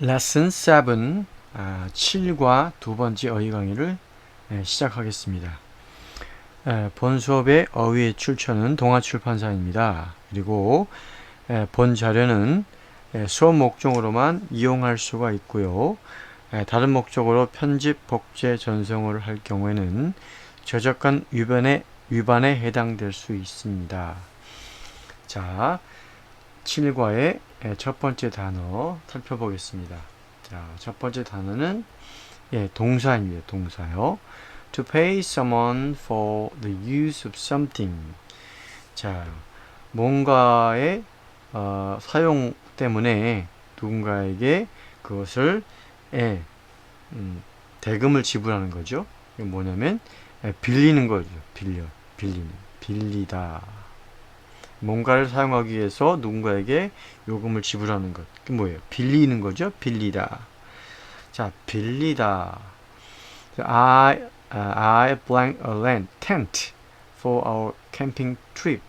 레슨 7 아, 7과 두 번째 어휘 강의를 예, 시작하겠습니다. 예, 본 수업의 어휘의 출처는 동아출판사입니다. 그리고 예, 본 자료는 예, 수업 목적으로만 이용할 수가 있고요. 예, 다른 목적으로 편집, 복제, 전송을 할 경우에는 저작권 위반에, 위반에 해당될 수 있습니다. 자, 7과의 예, 첫 번째 단어 살펴보겠습니다. 자, 첫 번째 단어는 예, 동사입니다. 동사요. To pay someone for the use of something. 자, 뭔가의 어, 사용 때문에 누군가에게 그것을 예, 음, 대금을 지불하는 거죠. 이게 뭐냐면 예, 빌리는 거죠. 빌려, 빌리는, 빌리다. 뭔가를 사용하기 위해서 누군가에게 요금을 지불하는 것. 그 뭐예요? 빌리는 거죠? 빌리다. 자, 빌리다. I, uh, I blank a land tent for our camping trip.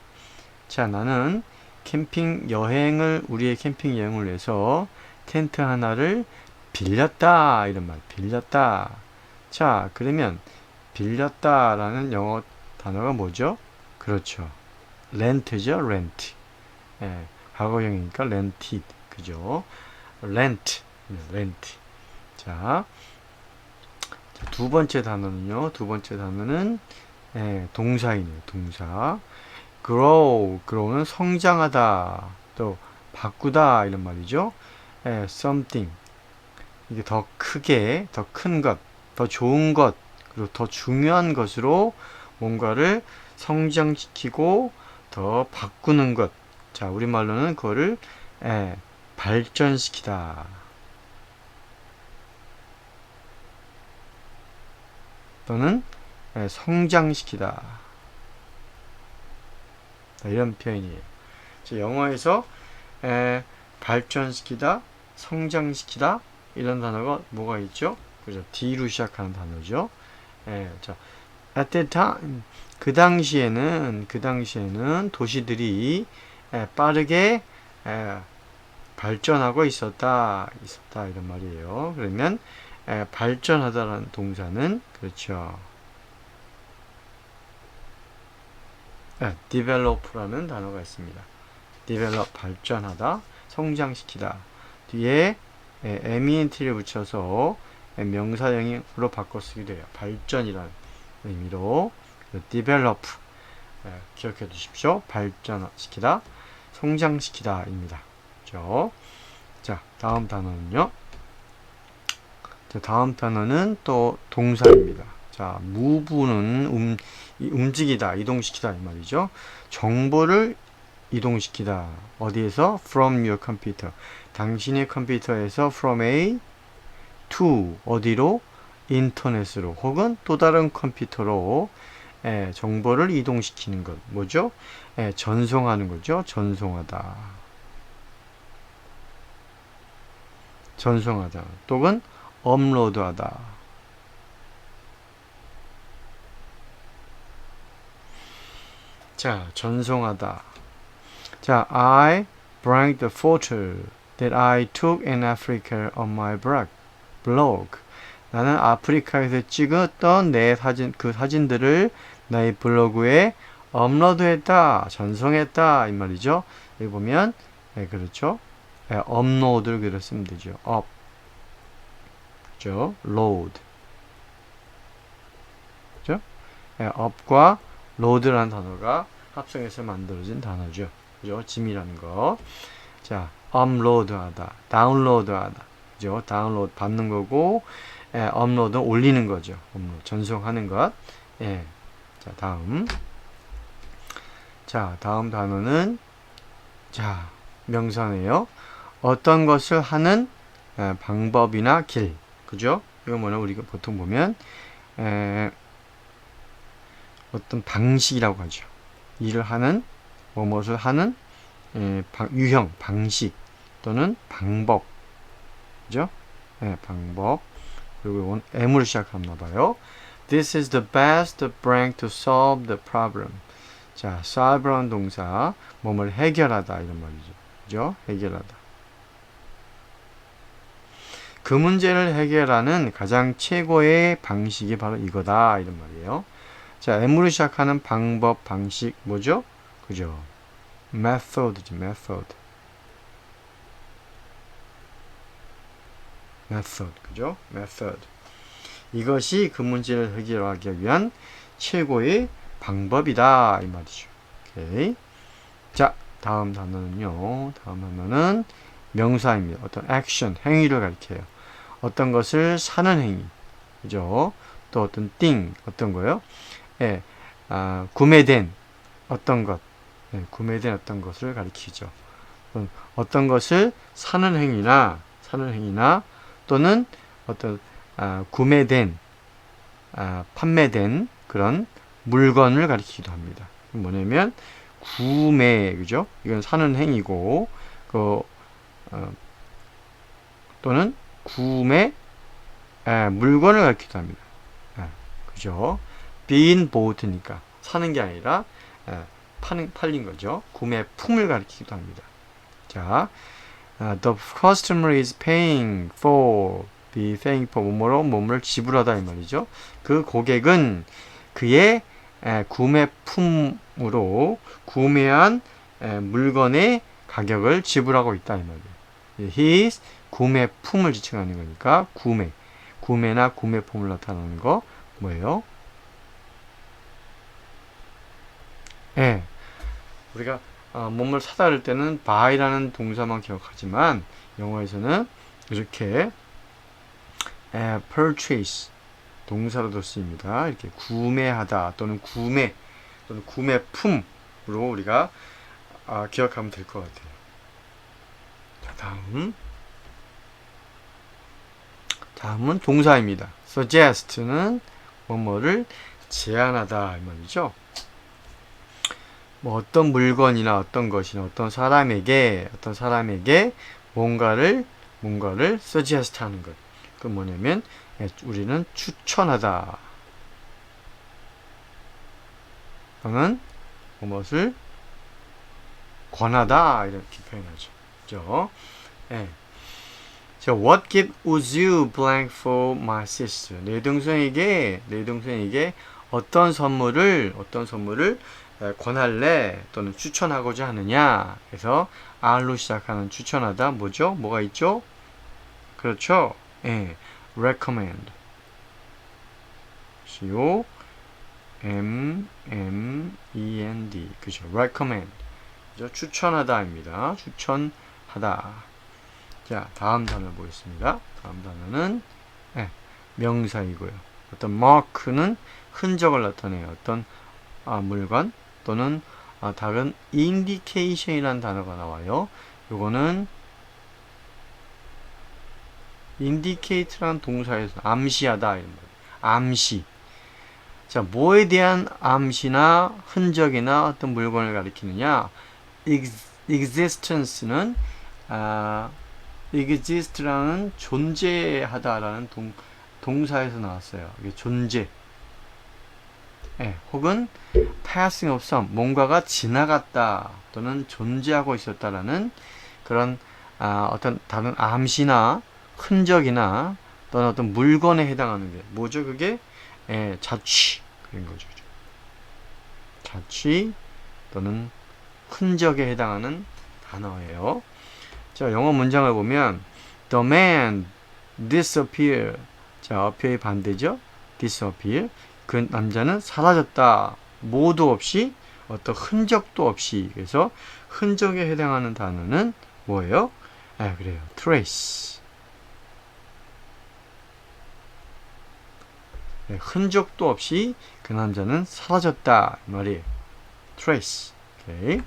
자, 나는 캠핑 여행을, 우리의 캠핑 여행을 위해서 텐트 하나를 빌렸다. 이런 말. 빌렸다. 자, 그러면 빌렸다라는 영어 단어가 뭐죠? 그렇죠. 렌트죠, 렌트. 예, 과거형이니까 렌티드, 그죠? 렌트, 렌트. 자, 자, 두 번째 단어는요. 두 번째 단어는 예, 동사이네요. 동사. grow, grow는 성장하다, 또 바꾸다 이런 말이죠. 예, something. 이게 더 크게, 더 큰 것, 더 좋은 것, 그리고 더 중요한 것으로 뭔가를 성장시키고 더 바꾸는 것. 자, 우리말로는 그거를 예, 발전시키다. 또는 예, 성장시키다. 자, 이런 표현이에요. 자, 영어에서 예, 발전시키다, 성장시키다 이런 단어가 뭐가 있죠? 그죠? D로 시작하는 단어죠. 예, 자, at that time 그 당시에는 그 당시에는 도시들이 에, 빠르게 에, 발전하고 있었다 있었다 이런 말이에요. 그러면 에, 발전하다라는 동사는 그렇죠. 에, develop라는 단어가 있습니다. develop 발전하다, 성장시키다. 뒤에 에, ment를 붙여서 에, 명사형으로 바꿔 쓰게 돼요. 발전이라는 의미로 develop 예, 기억해 두십시오. 발전시키다, 성장시키다입니다. 그죠? 자, 다음 단어는요. 자, 다음 단어는 또 동사입니다. 자, move는 음, 움직이다, 이동시키다 이 말이죠. 정보를 이동시키다. 어디에서? From your computer. 당신의 컴퓨터에서 from A to 어디로? 인터넷으로 혹은 또 다른 컴퓨터로 예, 정보를 이동시키는 것 뭐죠? 예, 전송하는 거죠. 전송하다. 전송하다. 또는 업로드하다. 자, 전송하다. 자, I bring the photo that I took in Africa on my blog. 나는 아프리카에서 찍었던 내 사진, 그 사진들을 나의 블로그에 업로드했다, 전송했다, 이 말이죠. 여기 보면, 네, 그렇죠. 네, 업로드를 그려 쓰면 되죠. 업. 그죠. load. 그죠. 네, 업과 load라는 단어가 합성해서 만들어진 단어죠. 그죠. 짐이라는 거. 자, 업로드 하다, 다운로드 하다. 그죠. 다운로드 받는 거고, 예, 업로드 올리는 거죠. 업로드 전송하는 것. 예. 자, 다음. 자, 다음 단어는 자, 명사네요. 어떤 것을 하는 예, 방법이나 길. 그죠? 이거 뭐냐 우리가 보통 보면 에, 어떤 방식이라고 하죠. 일을 하는 뭐뭇을 하는 에, 방, 유형, 방식 또는 방법. 그죠? 예, 방법. 그리고 M으로 시작하나 봐요. This is the best prank to solve the problem. 자, solve라는 동사, 몸을 해결하다 이런 말이죠. 그죠? 해결하다. 그 문제를 해결하는 가장 최고의 방식이 바로 이거다 이런 말이에요. 자, M으로 시작하는 방법, 방식 뭐죠? 그죠? method지, method. Method, 그죠? method. 이것이 그 문제를 해결하기 위한 최고의 방법이다 이 말이죠. 오케이. 자, 다음 단어는요. 다음 단어는 명사입니다. 어떤 액션, 행위를 가리켜요. 어떤 것을 사는 행위. 그죠? 또 어떤 thing, 어떤 거요? 예, 아, 구매된 어떤 것, 예, 구매된 어떤 것을 가리키죠. 어떤 것을 사는 행위나, 사는 행위나, 또는 어떤, 아, 구매된, 아, 판매된 그런 물건을 가리키기도 합니다. 뭐냐면, 구매, 그죠? 이건 사는 행위고, 그, 어, 또는 구매, 에, 물건을 가리키기도 합니다. 에, 그죠? being bought니까 사는 게 아니라 에, 파는, 팔린 거죠. 구매품을 가리키기도 합니다. 자, 아, the customer is paying for, be paying for 뭐뭐로 뭐뭐를 지불하다 이 말이죠. 그 고객은 그의 에, 구매품으로 구매한 에, 물건의 가격을 지불하고 있다 이 말이에요. his 구매품을 지칭하는 거니까 구매, 구매나 구매품을 나타내는 거 뭐예요? 예. 우리가 어, 몸을 사다 할 때는 buy라는 동사만 기억하지만 영어에서는 이렇게 에, purchase 동사로도 쓰입니다. 이렇게 구매하다 또는 구매 또는 구매품으로 우리가 아, 기억하면 될 것 같아요. 자, 다음. 다음은 동사입니다. suggest는 뭐뭐를 제안하다 이 말이죠. 뭐 어떤 물건이나 어떤 것이나 어떤 사람에게 어떤 사람에게 뭔가를 뭔가를 suggest 하는 것. 그 뭐냐면 예, 우리는 추천하다. 또는 무엇을 권하다 이렇게 표현하죠. 그죠? 예. 자, what gift would you blank for my sister? 내 동생에게 내 동생에게 어떤 선물을 어떤 선물을 에, 권할래 또는 추천하고자 하느냐. 그래서 R로 시작하는 추천하다 뭐죠? 뭐가 있죠? 그렇죠? 예. recommend. C O M M E N D. 그죠? recommend. 그죠? 추천하다입니다. 추천하다. 자, 다음 단어 보겠습니다. 다음 단어는 네, 명사이고요. 어떤 mark는 흔적을 나타내요. 어떤 아, 물건 또는 아, 다른 indication이라는 단어가 나와요. 요거는 indicate라는 동사에서 암시하다 이런 거. 암시. 자, 뭐에 대한 암시나 흔적이나 어떤 물건을 가리키느냐? existence는 아, exist라는 존재하다라는 동, 동사에서 나왔어요. 이게 존재. 예, 혹은 passing of some, 뭔가가 지나갔다 또는 존재하고 있었다라는 그런 아, 어떤 다른 암시나 흔적이나 또는 어떤 물건에 해당하는 게 뭐죠? 그게 예, 자취 그런 거죠. 자취 또는 흔적에 해당하는 단어예요. 자, 영어 문장을 보면 the man disappear. 자, appear의 반대죠. disappear. 그 남자는 사라졌다. 모두 없이 어떤 흔적도 없이. 그래서 흔적에 해당하는 단어는 뭐예요? 아, 그래요. trace. 네, 흔적도 없이 그 남자는 사라졌다. 이 말이에요. trace. 오케이.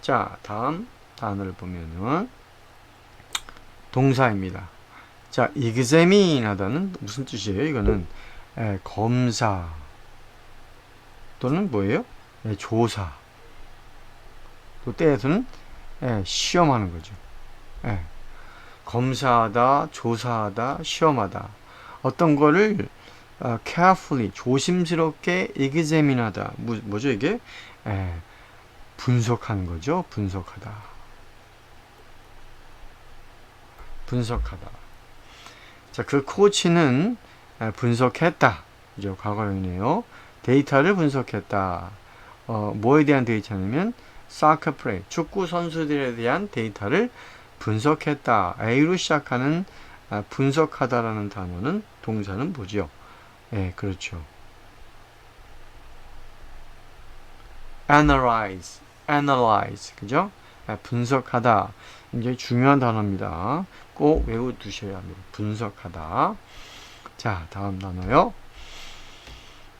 자, 다음 단어를 보면은 동사입니다. 자, examine 하다는 무슨 뜻이에요? 이거는 에, 검사 또는 뭐예요? 에, 조사 또 때에서는 에, 시험하는 거죠. 에, 검사하다, 조사하다, 시험하다 어떤 거를 어, carefully 조심스럽게 examine하다 뭐, 뭐죠 이게? 에, 분석하는 거죠. 분석하다. 분석하다. 자, 그 코치는 에, 분석했다. 이죠. 과거형이네요. 데이터를 분석했다. 어, 뭐에 대한 데이터냐면 사커 플레이, 축구 선수들에 대한 데이터를 분석했다. A로 시작하는 아, 분석하다라는 단어는 동사는 뭐죠? 예, 그렇죠. analyze, analyze, 그죠? 아, 분석하다. 굉장히 중요한 단어입니다. 꼭 외워두셔야 합니다. 분석하다. 자, 다음 단어요.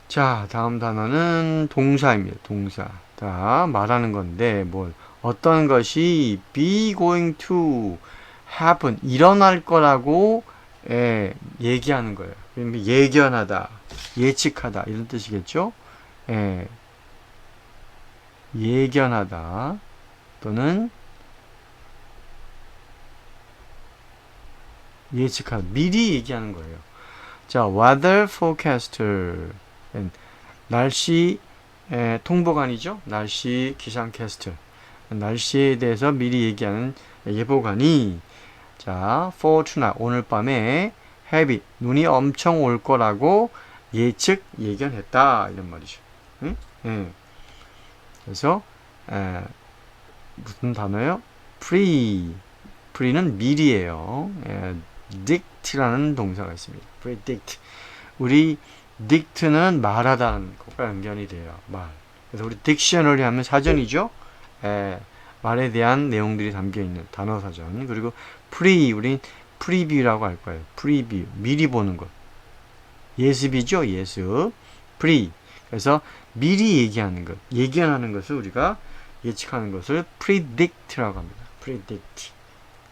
자, 다음 단어는 동사입니다. 동사. 자, 말하는 건데, 뭘, 어떤 것이 be going to happen, 일어날 거라고, 예, 얘기하는 거예요. 그러면 예견하다, 예측하다, 이런 뜻이겠죠? 예, 예견하다, 또는 예측하다, 미리 얘기하는 거예요. 자, weather forecaster. 날씨 에, 통보관이죠. 날씨 기상캐스트. 날씨에 대해서 미리 얘기하는 예보관이 자, for tonight 오늘 밤에 heavy 눈이 엄청 올 거라고 예측 예견했다 이런 말이죠. 응? 예. 그래서 에, 무슨 단어요? pre pre는 미리예요. 예, dict라는 동사가 있습니다. predict 우리 dict는 말하다는 것과 연결이 돼요. 말. 그래서 우리 딕셔너리 하면 사전이죠. 에, 말에 대한 내용들이 담겨 있는 단어 사전. 그리고 프리 우린 프리뷰라고 할 거예요. 프리뷰 미리 보는 것. 예습이죠. 예습. 프리. 그래서 미리 얘기하는 것, 예견하는 것을 우리가 예측하는 것을 predict라고 합니다. predict.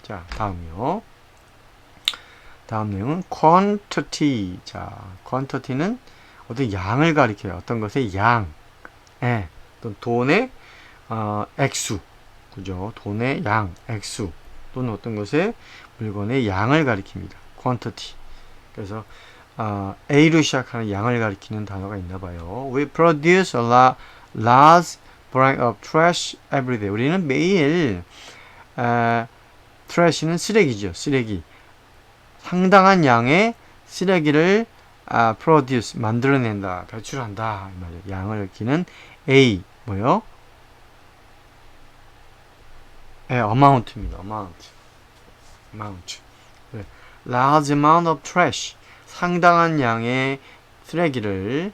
자, 다음이요. 다음 내용은 quantity. 자, quantity는 어떤 양을 가리켜요. 어떤 것의 양. 예. 또 돈의 어, 액수. 그죠? 돈의 양, 액수. 또는 어떤 것의 물건의 양을 가리킵니다. quantity. 그래서 어, A로 시작하는 양을 가리키는 단어가 있나 봐요. We produce a la, large bag of trash every day. 우리는 매일 에, trash는 쓰레기죠. 쓰레기. 상당한 양의 쓰레기를 아, produce 만들어낸다, 배출한다. 양을 기는 A 뭐요? 예, amount입니다. amount, amount. 네. large amount of trash 상당한 양의 쓰레기를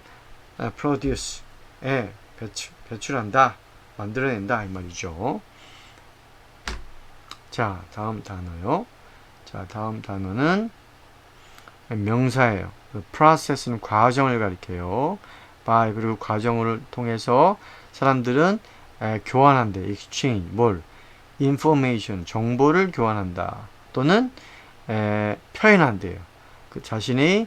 아, produce 예, 배출 배출한다, 만들어낸다 이 말이죠. 자, 다음 단어요. 자, 다음 단어는 명사예요. process는 과정을 가리켜요. by 그리고 과정을 통해서 사람들은 에, 교환한대. exchange 뭘? information 정보를 교환한다. 또는 에, 표현한대요. 그 자신의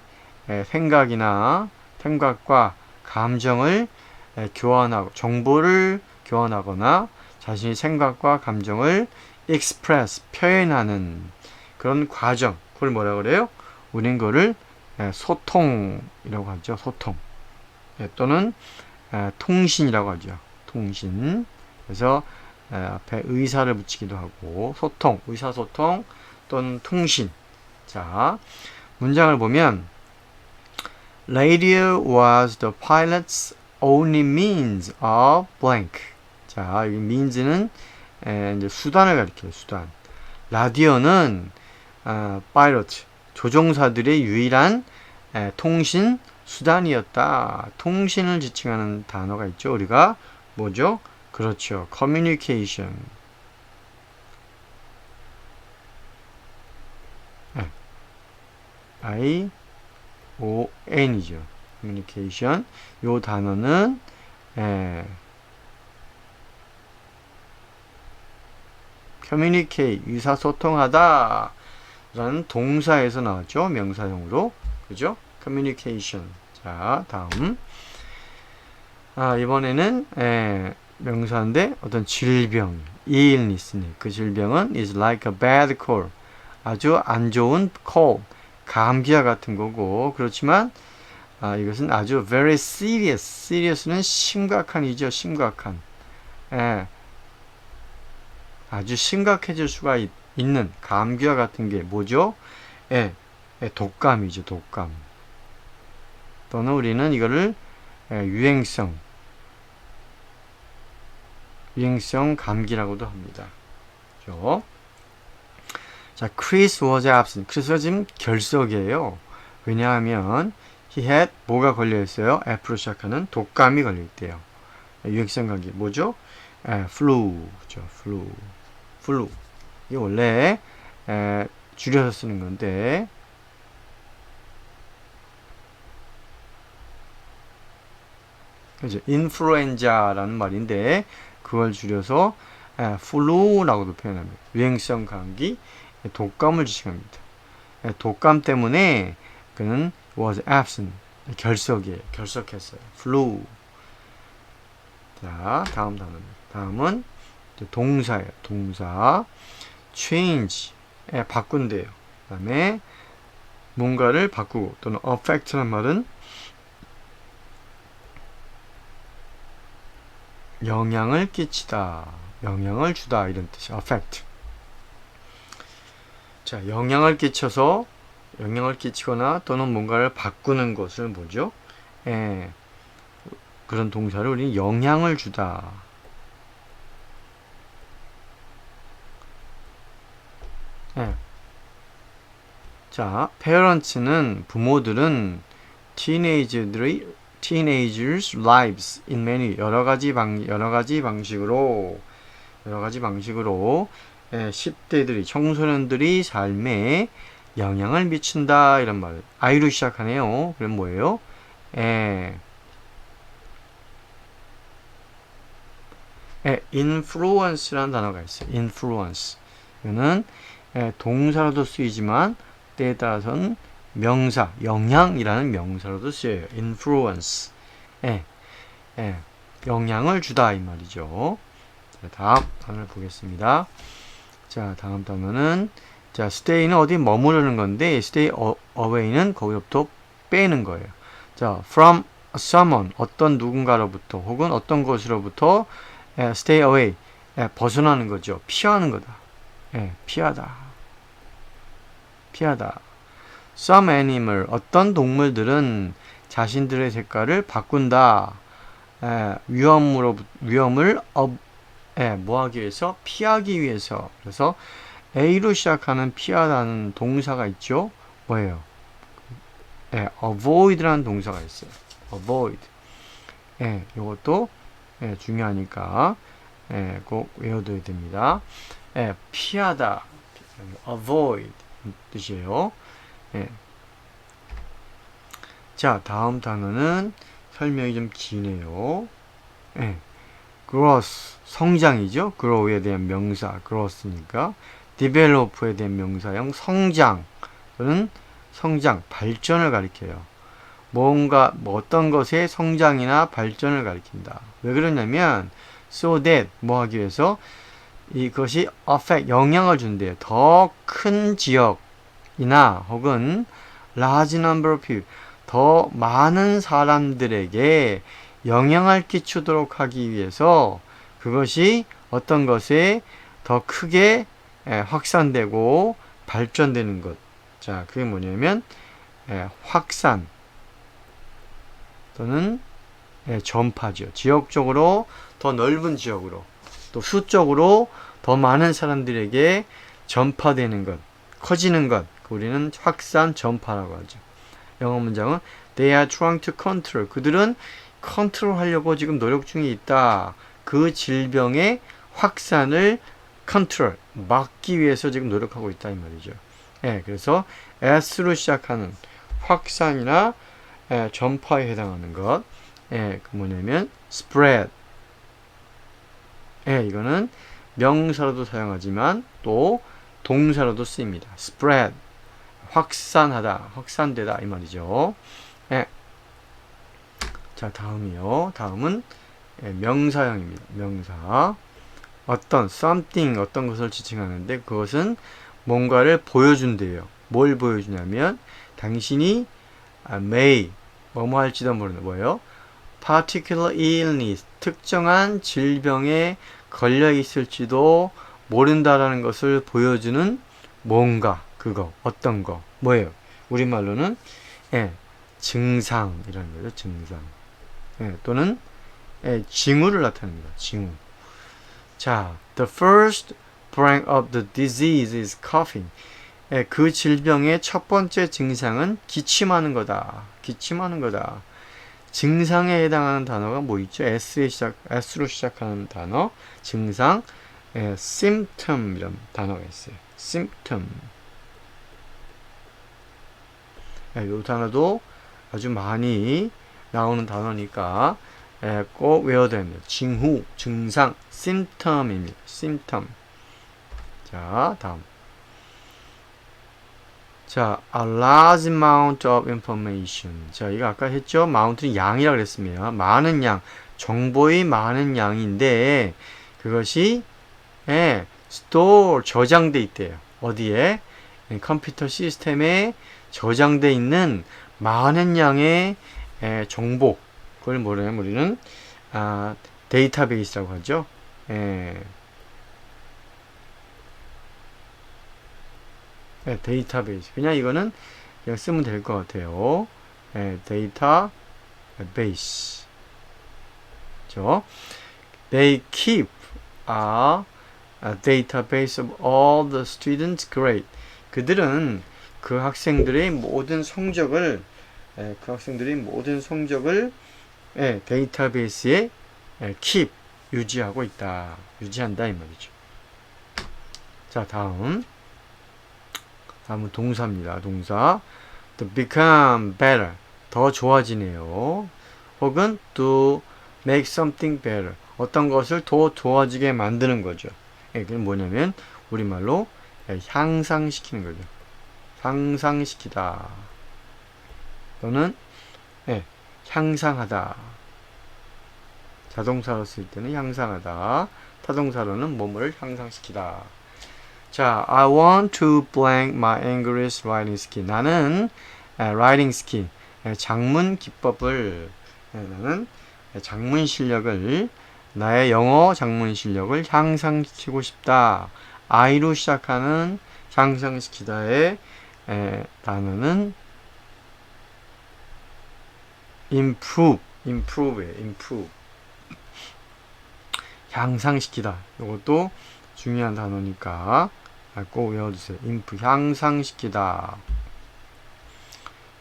에, 생각이나 생각과 감정을 에, 교환하고 정보를 교환하거나 자신의 생각과 감정을 express 표현하는 그런 과정 그걸 뭐라 그래요? 우린 그거를 소통이라고 하죠. 소통 또는 통신이라고 하죠. 통신 그래서 앞에 의사를 붙이기도 하고 소통, 의사소통 또는 통신 자 문장을 보면 Radio was the pilot's only means of blank 자, 이 means는 에, 이제 수단을 가리켜요. 수단. 라디오는 아, 파이러트 조종사들의 유일한 에, 통신 수단이었다. 통신을 지칭하는 단어가 있죠. 우리가 뭐죠? 그렇죠. 네. I O N이죠. communication. 요 단어는 에, communicate 의사소통하다 라는 동사에서 나왔죠. 명사형으로. 그죠? communication. 자, 다음. 아, 이번에는 에, 명사인데 어떤 질병, illness니 그 질병은 is like a bad cold. 아주 안 좋은 cold. 감기와 같은 거고 그렇지만 아, 이것은 아주 very serious. serious는 심각한이죠. 심각한. 예. 아주 심각해질 수가 있, 는 감기와 같은 게 뭐죠? 예, 예, 독감이죠, 독감. 또는 우리는 이거를 예, 유행성, 유행성 감기라고도 합니다. 그죠? 자, Chris was absent. 크리스가 지금 결석이에요. 왜냐하면 he had 뭐가 걸려 있어요? F로 시작하는 독감이 걸려 있대요. 유행성 감기 뭐죠? 에, flu죠, flu, flu. 이게 원래 에, 줄여서 쓰는 건데 그죠? 인플루엔자라는 말인데 그걸 줄여서 에, flu라고도 표현합니다. 유행성 감기, 독감을 지칭합니다. 에, 독감 때문에 그는 was absent 결석이에요. 결석했어요. flu. 자, 다음 단어입니다. 다음은 동사예요. 동사 change 에 바꾼대요. 그 다음에 뭔가를 바꾸고 또는 affect라는 말은 영향을 끼치다, 영향을 주다 이런 뜻이 affect. 자, 영향을 끼쳐서 영향을 끼치거나 또는 뭔가를 바꾸는 것을 뭐죠? 예, 그런 동사를 우리는 영향을 주다. 예. 자, parents는 부모들은 teenager들의 teenagers lives in many 여러 가지 방 여러 가지 방식으로 여러 가지 방식으로 예, 10대들이 청소년들이 삶에 영향을 미친다 이런 말. 아이로 시작하네요. 그럼 뭐예요? 예. 예, influence라는 단어가 있어요. influence. 이거는 예, 동사로도 쓰이지만 때에 따라서는 명사, 영향이라는 명사로도 쓰여요. influence. 예, 예, 영향을 주다 이 말이죠. 자, 다음 단어를 보겠습니다. 자, 다음 단어는 자, stay는 어디 머무르는 건데 stay away는 거기서부터 빼는 거예요. 자, from someone 어떤 누군가로부터 혹은 어떤 것으로부터 예, stay away 예, 벗어나는 거죠. 피하는 거다. 예, 피하다. 피하다. Some animal 어떤 동물들은 자신들의 색깔을 바꾼다. 예, 위험으로 위험을 어, 예, 뭐하기 위해서 피하기 위해서 그래서 A로 시작하는 피하다는 동사가 있죠. 뭐예요? 예, avoid라는 동사가 있어요. avoid. 예, 이것도 예, 중요하니까 예, 꼭 외워둬야 됩니다. 예, 피하다, avoid 뜻이에요. 예. 자, 다음 단어는 설명이 좀 기네요. 예. growth, 성장이죠. grow에 대한 명사, growth니까 develop에 대한 명사형 성장 또는 성장, 발전을 가리켜요. 뭔가 뭐 어떤 것의 성장이나 발전을 가리킨다. 왜 그러냐면 so that 뭐 하기 위해서 이것이 affect 영향을 준대요. 더 큰 지역이나 혹은 large number of people 더 많은 사람들에게 영향을 끼치도록 하기 위해서 그것이 어떤 것에 더 크게 확산되고 발전되는 것. 자, 그게 뭐냐면 확산 또는 전파죠. 지역적으로 더 넓은 지역으로 또 수적으로 더 많은 사람들에게 전파되는 것, 커지는 것. 우리는 확산 전파라고 하죠. 영어 문장은 They are trying to control. 그들은 컨트롤 하려고 지금 노력 중에 있다. 그 질병의 확산을 컨트롤, 막기 위해서 지금 노력하고 있다 이 말이죠. 예, 그래서 S로 시작하는 확산이나 예, 전파에 해당하는 것. 예, 그 뭐냐면 spread. 예, 이거는 명사로도 사용하지만 또 동사로도 쓰입니다. spread. 확산하다, 확산되다 이 말이죠. 예. 자, 다음이요. 다음은 예, 명사형입니다. 명사. 어떤 something 어떤 것을 지칭하는데 그것은 뭔가를 보여준대요. 뭘 보여주냐면 당신이 may 뭐뭐 할지도 모르는 뭐예요? particular illness 특정한 질병에 걸려 있을지도 모른다라는 것을 보여주는 뭔가 그거 어떤 거 뭐예요? 우리말로는 예, 증상 이라는 거죠. 증상. 예, 또는 예, 징후를 나타냅니다. 징후. 자, the first branch of the disease is coughing. 예, 그 질병의 첫 번째 증상은 기침하는 거다. 기침하는 거다. 증상에 해당하는 단어가 뭐 있죠? S에 시작, S로 시작하는 단어, 증상, 예, symptom 이런 단어가 있어요. symptom. 예, 이 단어도 아주 많이 나오는 단어니까 예, 꼭 외워야 됩니다. 징후, 증상, symptom입니다. symptom. 자, 다음. 자, a large amount of information. 자, 이거 아까 했죠? mount는 양이라고 그랬습니다. 많은 양, 정보의 많은 양인데 그것이 예, store 저장돼 있대요. 어디에? 예, 컴퓨터 시스템에 저장돼 있는 많은 양의 예, 정보. 그걸 뭐냐면 우리는 아, 데이터베이스라고 하죠. 예. 예, 데이터베이스. 그냥 이거는 그냥 쓰면 될 것 같아요. 예, 데이터 베이스. 죠 They keep a, a database of all the students' grade. 그들은 그 학생들의 모든 성적을 예, 그 학생들의 모든 성적을 예, 데이터베이스에 예, keep 유지하고 있다. 유지한다 이 말이죠. 자, 다음. 다음은 동사입니다. 동사. to become better. 더 좋아지네요. 혹은 to make something better. 어떤 것을 더 좋아지게 만드는 거죠. 예, 그게 뭐냐면 우리말로 예, 향상시키는 거죠. 향상시키다. 또는 예, 향상하다. 자동사로 쓸 때는 향상하다. 타동사로는 몸을 향상시키다. 자, I want to blank my English writing skill. 나는 에, writing skill, 에, 장문 기법을 에, 나는 에, 장문 실력을 나의 영어 장문 실력을 향상시키고 싶다. I로 시작하는 향상시키다의 에, 단어는 improve, improve예요. improve. 향상시키다. 이것도 중요한 단어니까 꼭 외워주세요. 인프 향상시키다.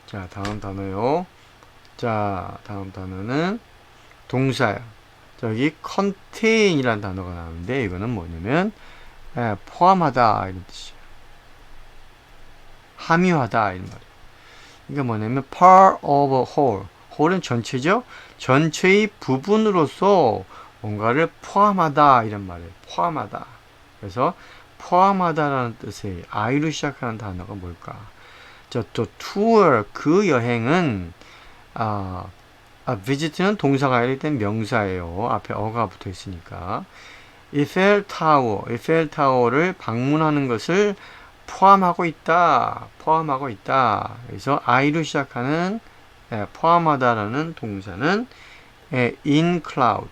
자, 다음 단어요. 자, 다음 단어는 동사예요. 저기 contain이라는 단어가 나오는데 이거는 뭐냐면 예, 포함하다 이런 뜻이에요. 함유하다 이런 말이에요. 이게 뭐냐면 part of a whole. whole은 전체죠. 전체의 부분으로서 뭔가를 포함하다 이런 말이에요. 포함하다. 그래서 포함하다라는 뜻의 I로 시작하는 단어가 뭘까? 저또 tour 그 여행은 아, 아 visit는 동사가 때문에 명사예요. 앞에 어가 붙어 있으니까. 이펠 타워, 이펠 타워를 방문하는 것을 포함하고 있다. 포함하고 있다. 그래서 I로 시작하는 예, 포함하다라는 동사는 예, in cloud,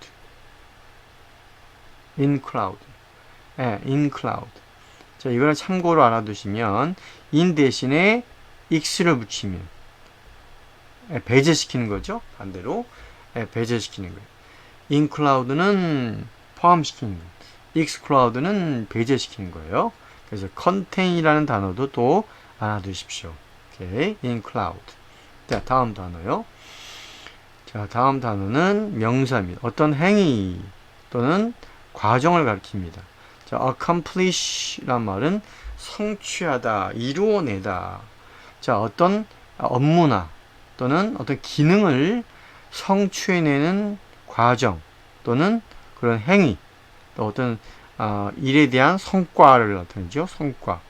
in cloud. 예, in cloud. 자, 이걸 참고로 알아두시면 in 대신에 x를 붙이면 예, 배제시키는 거죠. 반대로 예, 배제시키는 거예요. in cloud는 포함시키는 거예요. x cloud는 배제시키는 거예요. 그래서 contai이라는 단어도 또 알아두십시오. 오케이, in cloud. 자, 다음 단어요. 자, 다음 단어는 명사입니다. 어떤 행위 또는 과정을 가리킵니다. 자, accomplish란 말은 성취하다, 이루어내다. 자, 어떤 업무나 또는 어떤 기능을 성취해내는 과정 또는 그런 행위 또 어떤 어, 일에 대한 성과를 나타내죠. 성과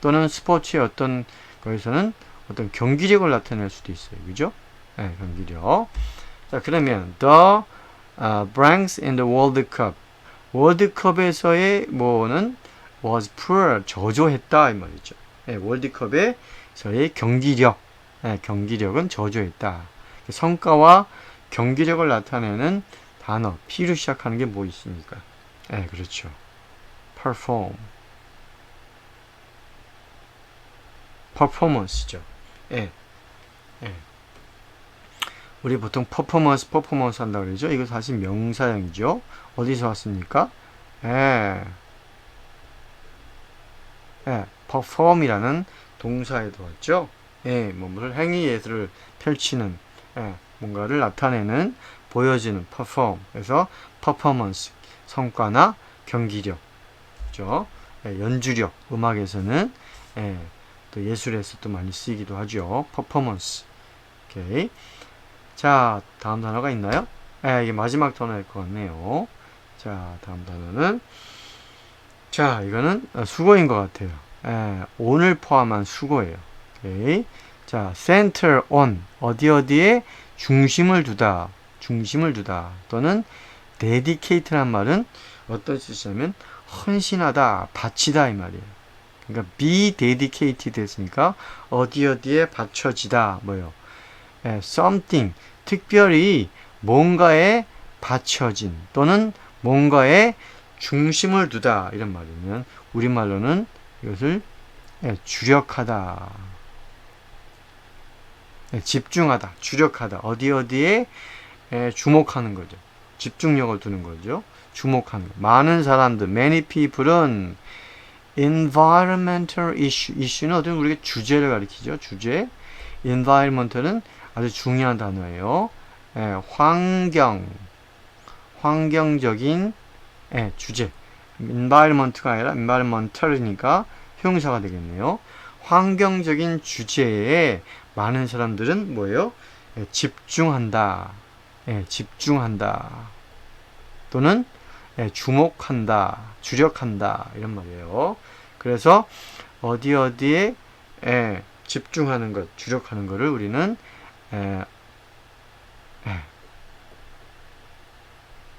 또는 스포츠의 어떤 거기서는 어떤 경기력을 나타낼 수도 있어요. 그죠? 네, 경기력. 자, 그러면 the uh, ranks in the World Cup 월드컵에서의 뭐는 was poor 저조했다 이 말이죠. 네, 월드컵에서의 경기력, 네, 경기력은 저조했다. 성과와 경기력을 나타내는 단어 P로 시작하는 게 뭐 있습니까? 네, 그렇죠. perform, performance죠. 예. 예. 우리 보통 퍼포먼스 퍼포먼스 한다 그러죠. 이거 사실 명사형이죠. 어디서 왔습니까? 예. 예. perform이라는 동사에도 왔죠. 예, 뭐를 행위 예술을 펼치는 예, 뭔가를 나타내는 보여지는. 그래서 performance 성과나 경기력, 그죠? 예, 연주력 음악에서는 예, 또 예술에서 또 많이 쓰이기도 하죠. performance. 오케이. 자, 다음 단어가 있나요? 예, 이게 마지막 단어일 것 같네요. 자, 다음 단어는 자, 이거는 어, 수고인 것 같아요. 예, 오늘 포함한 수고예요. 오케이. 자, center on 어디 어디에 중심을 두다, 중심을 두다 또는 dedicate란 말은 어떤 뜻이냐면 헌신하다, 바치다 이 말이에요. 그러니까 be dedicated 했으니까 어디 어디에 바쳐지다 뭐요? 예, something 특별히 뭔가에 바쳐진 또는 뭔가에 중심을 두다 이런 말이면 우리말로는 이것을 예, 주력하다. 예, 집중하다 주력하다. 어디 어디에 예, 주목하는 거죠. 집중력을 두는 거죠. 주목하는 거. 많은 사람들 many people은 environmental issue issue는 어떤 우리가 주제를 가리키죠. 주제. environmental은 아주 중요한 단어예요 예, 환경 환경적인 예, 주제 environment가 아니라 environmental이니까 형용사가 되겠네요. 환경적인 주제에 많은 사람들은 뭐예요? 예, 집중한다. 예, 집중한다. 또는 예, 주목한다. 주력한다. 이런 말이에요. 그래서 어디 어디에 예, 집중하는 것, 주력하는 것을 우리는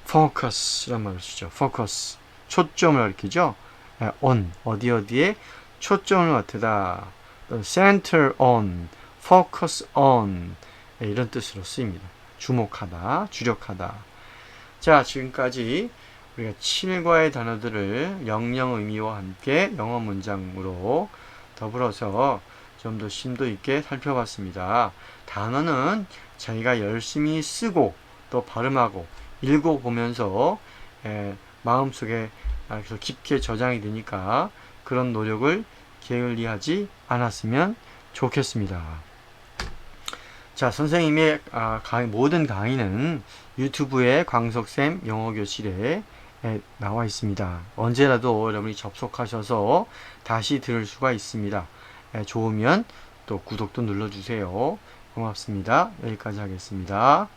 focus란 말을 쓰죠. focus. 초점을 가리키죠. 예, on. 어디 어디에 초점을 맞추다. center on. focus on. 예, 이런 뜻으로 쓰입니다. 주목하다, 주력하다. 자, 지금까지 우리가 7과의 단어들을 영영 의미와 함께 영어 문장으로 더불어서 좀 더 심도 있게 살펴봤습니다. 단어는 저희가 열심히 쓰고 또 발음하고 읽어보면서 에, 마음속에 아주 깊게 저장이 되니까 그런 노력을 게을리하지 않았으면 좋겠습니다. 자, 선생님의 아, 강의, 모든 강의는 유튜브에 광석쌤 영어교실에 에, 나와 있습니다. 언제라도 여러분이 접속하셔서 다시 들을 수가 있습니다. 에, 좋으면 또 구독도 눌러주세요. 고맙습니다. 여기까지 하겠습니다.